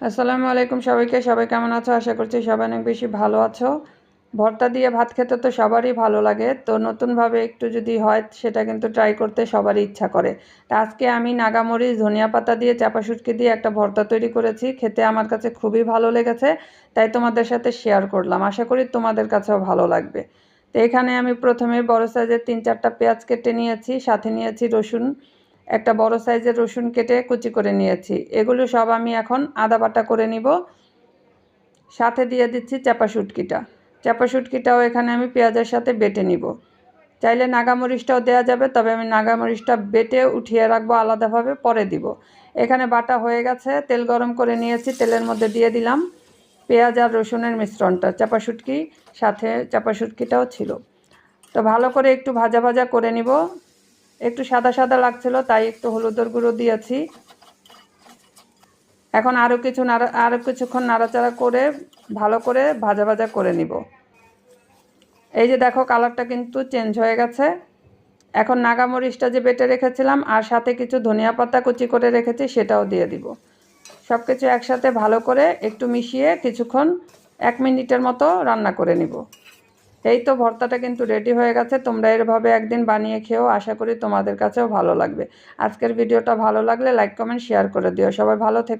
আসসালামু আলাইকুম সবাইকে। সবাই কেমন আছো? আশা করছি সবাই অনেক বেশি ভালো আছো। ভর্তা দিয়ে ভাত খেতে তো সবারই ভালো লাগে। তো নতুনভাবে একটু যদি হয়, সেটা কিন্তু ট্রাই করতে সবারই ইচ্ছা করে। তা আজকে আমি নাগামরিচ, ধনিয়া পাতা দিয়ে চাপা শুটকি দিয়ে একটা ভর্তা তৈরি করেছি। খেতে আমার কাছে খুবই ভালো লেগেছে, তাই তোমাদের সাথে শেয়ার করলাম। আশা করি তোমাদের কাছেও ভালো লাগবে। তো এখানে আমি প্রথমে বড় সাইজের তিন চারটা পেঁয়াজ কেটে নিয়েছি, সাথে নিয়েছি রসুন। একটা বড় সাইজের রসুন কেটে কুচি করে নিয়েছি। এগুলো সব আমি এখন আদা বাটা করে নিব। সাথে দিয়ে দিচ্ছি চাপা শুটকিটা। চাপা শুটকিটাও এখানে আমি পেঁয়াজের সাথে বেটে নিব। চাইলে নাগামরিচটাও দেওয়া যাবে, তবে আমি নাগামরিচটা বেটে উঠিয়ে রাখব আলাদাভাবে, পরে দিব। এখানে বাটা হয়ে গেছে, তেল গরম করে নিয়েছি, তেলের মধ্যে দিয়ে দিলাম পেঁয়াজ আর রসুনের মিশ্রণটা। চাপা শুটকি, সাথে চাপা শুটকিটাও ছিল। তো ভালো করে একটু ভাজা ভাজা করে নিব। একটু সাদা সাদা লাগছিল, তাই একটু হলুদের গুঁড়ো দিয়েছি। এখন আরও কিছু নাড়া আরও কিছুক্ষণ নাড়াচাড়া করে ভালো করে ভাজা ভাজা করে নিব। এই যে দেখো কালারটা কিন্তু চেঞ্জ হয়ে গেছে। এখন নাগামরিচটা যে বেটে রেখেছিলাম আর সাথে কিছু ধনিয়া পাতা কুচি করে রেখেছি, সেটাও দিয়ে দিব। সব কিছু একসাথে ভালো করে একটু মিশিয়ে কিছুক্ষণ এক মিনিটের মতো রান্না করে নিব। এই তো ভর্তাটা কিন্তু রেডি হয়ে গেছে। তোমরা এরভাবে একদিন বানিয়ে খেয়েও আশা করি তোমাদের কাছেও ভালো লাগবে। আজকের ভিডিওটা ভালো লাগলে লাইক কমেন্ট শেয়ার করে দিও। সবাই ভালো থেকো।